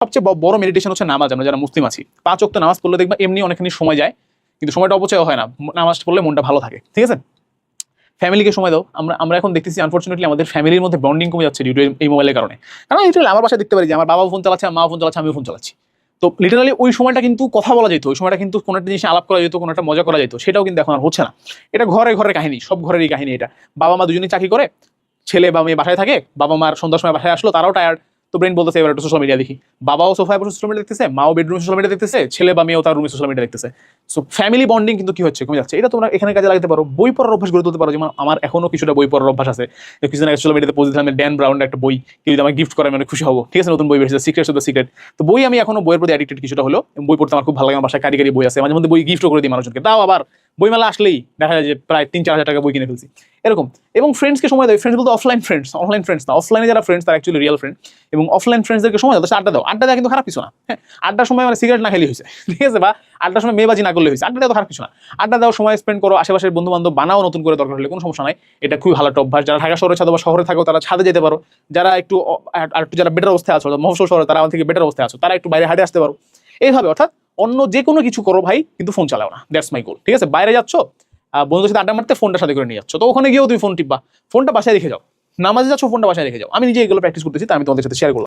সবচেয়ে বড় মেডিটেশন হচ্ছে নামাজ। আমরা যারা মুসলিম আছি, পাঁচ অক্ত নামাজ পড়লে দেখবা এমনি অনেকখানি সময় যায়, কিন্তু সময়টা অপচয় হয় না। নামাজ পড়লে মনটা ভালো থাকে। ঠিক আছে? ফ্যামিলিকে সময় দাও। আমরা আমরা এখন দেখতেছি আনফর্চুনেটলি আমাদের ফ্যামিলির মধ্যে বন্ডিং কমে যাচ্ছে ডিউ এই মোবাইলের কারণে। কারণ লিটারালি আমার বাসায় দেখতে পারি যে, আমার বাবা ফোন চালাচ্ছে মা ফোন চালাচ্ছে, আমিও ফোন চালাচ্ছি। তো লিটারালি ওই সময়টা কিন্তু কথা বলা যেত, ওই সময়টা কিন্তু কোনো একটা জিনিস আলাপ করা যেত, কোনো একটা মজা করা যেত, সেটাও কিন্তু এখন আর হচ্ছে না। এটা ঘরে ঘরের কাহিনী, সব ঘরেরই কাহিনী এটা। বাবা মা দুজনেই চাকরি করে, ছেলে বা মেয়ে বাসায় থাকে বাবা মার সন্ধ্যার সময় বাসায় আসলো, তারাও টায়ার্ড তো ব্রেন বলতেছে, এবার একটু সোশ্যাল মিডিয়া দেখি। বাবাও সোফায় বসে সোশ্যাল মিডিয়া দেখতেছে, মাও বেডরুমে সোশ্যাল মিডিয়া দেখতেছে, ছেলে বা মেয়েও তার রুমে সোশ্যাল মিডিয়া দেখতেছে। সো ফ্যামিলি বন্ডিং কিন্তু কি হচ্ছে? কমে যাচ্ছে। এটা তোমরা এখানে কাজে লাগাতে পারো। বই পড়ার অভ্যাস গড়ে তুলতে পারো। যেমন আমার এখনও কিছুটা বই পড়ার অভ্যাস আছে। কিছুদিন আগে সোশ্যাল মিডিয়াতে পোস্ট দিলাম ড্যান ব্রাউন্ড একটা বই, কেউ যদি আমাকে গিফট করে, আমি খুশি হব। ঠিক আছে? নতুন বই বেরিয়েছে সিক্রেট অফ দ্য সিক্রেট তো বই আমি এখনও বইয়ের প্রতি অ্যাডিক্টেড কিছুটা হলো বই পড়তে আমার খুব ভালো লাগে। আমার বাসায় কারিগরি বই আছে। মাঝে মধ্যে বই গিফট করে দিই মানুষজনকে। তাও আবার বইমেলা আসলেই দেখা যায় যে প্রায় তিন, চার হাজার টাকা বই কিনে ফেলছি। এরকম। এবং ফ্রেন্ডসকে সময় দেয় ফ্রেন্ডস বলতে অফলাইন ফ্রেন্ডস অনলাইন ফ্রেন্ডস না। অফলাইনে যারা ফ্রেন্ডস তারা অ্যাকচুয়ালি রিয়েল ফ্রেন্ড এবং অফলাইন ফ্রেন্ডসদেরকে সময় দাও। আড্ডা দাও। আড্ডা দেওয়া কিন্তু খারাপ কিছু না। হ্যাঁ আড্ডার সময় মানে সিগারেট না খেলে হয়েছে। ঠিক আছে, বা আড্ডার সময় মেয়েবাজি না করলে হয়েছে। আড্ডা দেওয়া তো খারাপ কিছু না। আড্ডা দাও সময় স্পেন্ড করো। আশেপাশের বন্ধু বান্ধব বানাও নতুন করে দরকার হলে। কোনো সমস্যা নাই। এটা খুবই ভালো একটা অভ্যাস। যারা ঢাকা শহরে ছাদে বা শহরে থাকো, তারা ছাদে যেতে পারো। যারা একটু আর- একটু যারা বেটার অবস্থায় আছো মফসল শহরে, তারা আমার থেকে বেটার অবস্থায় আছো। তারা একটু বাইরে হাঁটে আসতে পারো। এইভাবে, অর্থাৎ অন্য যে কোনো কিছু করো ভাই, কিন্তু ফোন চালাও না। দ্যাটস মাই গোল ঠিক আছে? বাইরে যাচ্ছ বন্ধুদের সাথে আড্ডা মারতে ফোনটা সাথে করে নিয়ে যাচ্ছ। তো ওখানে গিয়েও তুমি ফোন টিপবা। ফোনটা বাসায় রেখে যাও। নামাজে যাচ্ছ ফোনটা বাসায় রেখে যাও। আমি নিজে এগুলো প্র্যাকটিস করতেছি, তো আমি তোমাদের সাথে শেয়ার করলাম।